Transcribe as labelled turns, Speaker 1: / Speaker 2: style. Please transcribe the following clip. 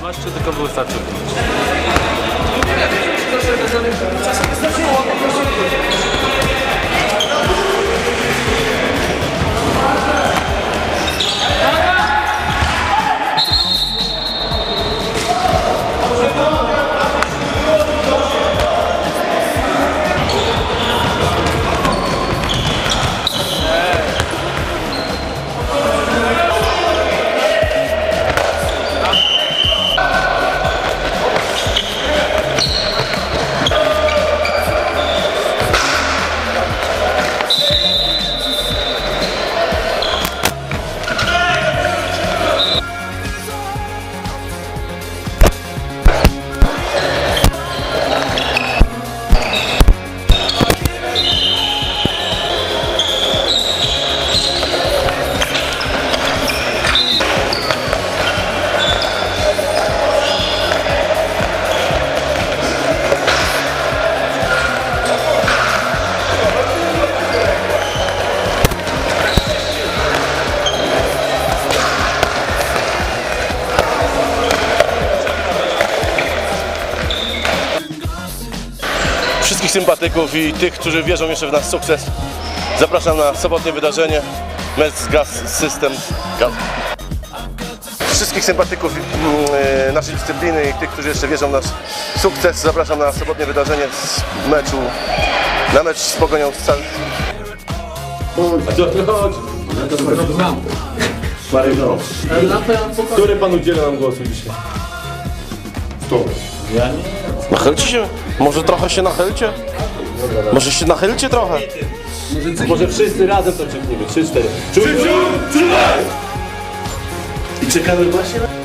Speaker 1: czy tylko wystarczy?
Speaker 2: Wszystkich sympatyków i tych, którzy wierzą jeszcze w nasz sukces zapraszam na sobotnie wydarzenie Mec Gas System Gas. Wszystkich sympatyków mm, e, naszej dyscypliny i tych, którzy jeszcze wierzą w nasz sukces zapraszam na sobotnie wydarzenie z meczu na mecz z Pogonią z Cal-
Speaker 3: Który pan udziela nam głosu dzisiaj?
Speaker 2: Nachylcie się? Może trochę się nachylcie? Może się nachylcie trochę?
Speaker 3: Może wszyscy razem to czekniemy. Trzy, cztery.
Speaker 2: I czekamy właśnie na...